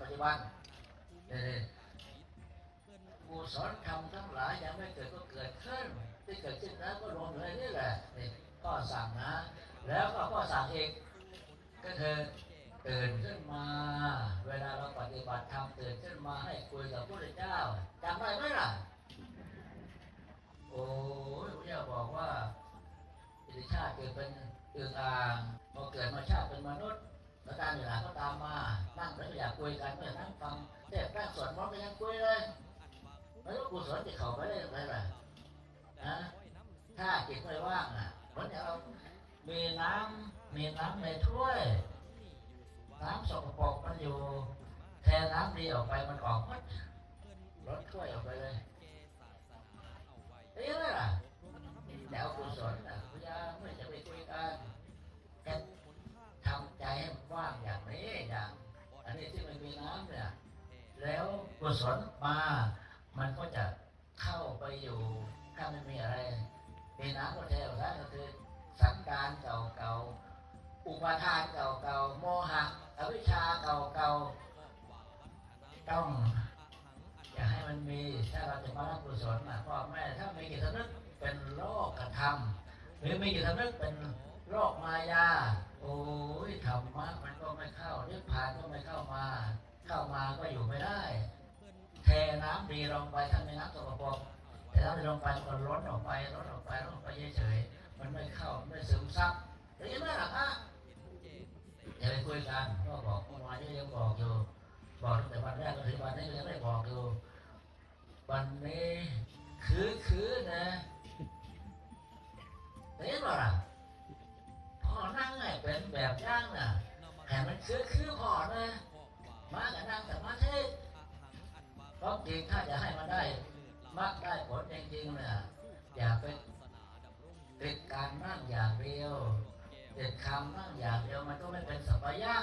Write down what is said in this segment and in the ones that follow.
ปฏิบันเออกุศลธรรมทั้งหลายยังไม่เกิดก็เกิดขึ้นที่เกิดขึ้นแล้วก็รวมเลยนี่แหละนี่ก็สั่งนะ แล้วก็ก็สั่งเองก็คือตื่นขึ้นมา เวลาเราปฏิบัติธรรมตื่นขึ้นมาให้คุยกับพระเจ้าจำได้ไหมล่ะ โอ้ยพระเจ้าบอกว่าอิทธิชาติเกิดเป็นเอึ่งอ่างพอเกิดมาชาติเป็นมนุษย์แล้วการเวลาก็ตามมานั่งแล้ว อยากคุยกันเมื่อนั่งฟังเทศน์นั่งสวดมนต์ก็ยังคุยเลยไม่รู้กุศลจะเข้าไปได้ยังไงล่ะนะถ้าจิตไม่ว่างอะเหมือนอย่างเรามีน้ำมีน้ำในถ้วย น้ำสกปรกมันอยู่แทนน้ำดีออกไปมันออกหมดลดถ้วยออกไปเลยเอ้ยอะไรล่ะ เนี่ย แล้วกุศลมา มันก็จะเข้าไปอยู่ ถ้าไม่มีอะไรมีน้ำก็แทนแล้ก็คือ สังการเก่าๆ อุปทานเก่าๆ โมหะ อวิชชาเก่าๆ ต้องอย่าให้มันมี ถ้าเราจะมารับกุศลนะพ่อแม่ถ้ามีจิตสำนึกเป็นโลกกระทำหรือมีจิตสำนึกเป็นโลกมายา โอ้ยธรรมะมันก็ไม่เข้านิพพานก็ไม่เข้ามา เข้ามาก็อยู่ไม่ได้เทน้ำดีลงไปถ้านมีน้ำสกปรกแต่น้ำดีลงไปมันก็ล้นออกไปล้นออกไปล้นออกไปเฉยๆมันไม่เข้าไม่ซึมซับหรือยังไงล่ะฮะอย่าไปคุยกันก็บอกเมื่อวานนี้ยังบอกอยู่บอกตั้งแต่วันแรกก็ถึงวันนี้ยังไม่บอกอยู่วันนี้คือคือนะเห็นป่ะล่ะพ่อนั่งไงเป็นแบบย่างน่ะแต่มันคือคือพ่อนะ มากับนั่งแต่มาเทศเพราะจริงถ้าจะให้มันได้มักได้ผลจริงๆเนี่ยอย่าไปติดการนั่งอย่างเดียวติดคำนั่งอย่างเดียวมันก็ไม่เป็นสัพพยะ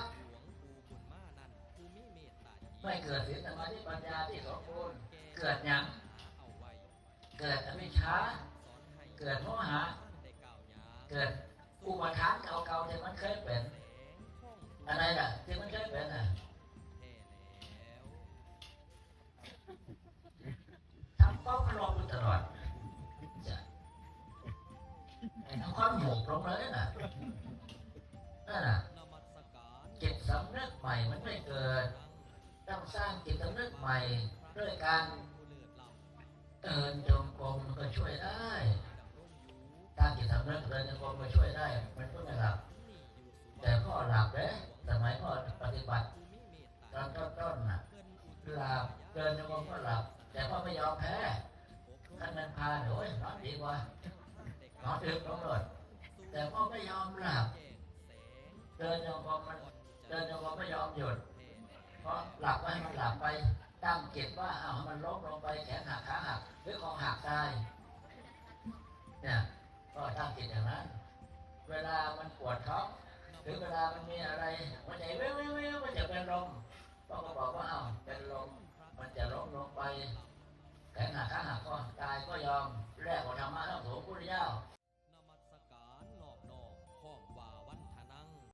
ไม่เกิดศีลสมาธิปัญญาที่สมบูรณ์เกิดหยังเกิดอวิชชาเกิดโมหะเกิดอุปทานเก่าๆที่มันเคยเป็นอะไรล่ะที่มันเคยเป็นอะ มหมูกลงเลยน่ะนั่นน่ะจิตสำนึกใหม่มันไม่เกิด ต้องสร้างจิตสำนึกใหม่ด้วยการเดินจงกรมก็ช่วยได้การจิตสำนึกเดินจงกรมก็ช่วยได้ มันก็ไม่หลับ แต่พ่อหลับเลยสมัยพ่อปฏิบัติตอนต้นๆน่ะหลับเดินจงกรมก็หลับ แต่พ่อไม่ยอมแพ้ท่านมันพาโอ้ยนอนดีกว่านอนดึกลงเลย แต่พ่อไม่ยอมหลับเดินจงกรมมันเดินจงกรมไม่ยอมหยุดเพราะหลับไปให้มันหลับไปตั้งจิตว่าเอามันล้มลงไปแขนหักขาหักหรือคอหักตายเนี่ยก็ตั้งจิตอย่างนั้น เวลามันปวดท้องหรือเวลามันมีอะไรมันใจเว้ยเว้ยเว้ยมันจะเป็นลมก็ก็บอกว่าเอาเป็นลมมันจะล้มลงไปแขนหักขาหักก็ตายก็ยอมแรกกว่าธรรมะทั้งสูงพุทธเจ้า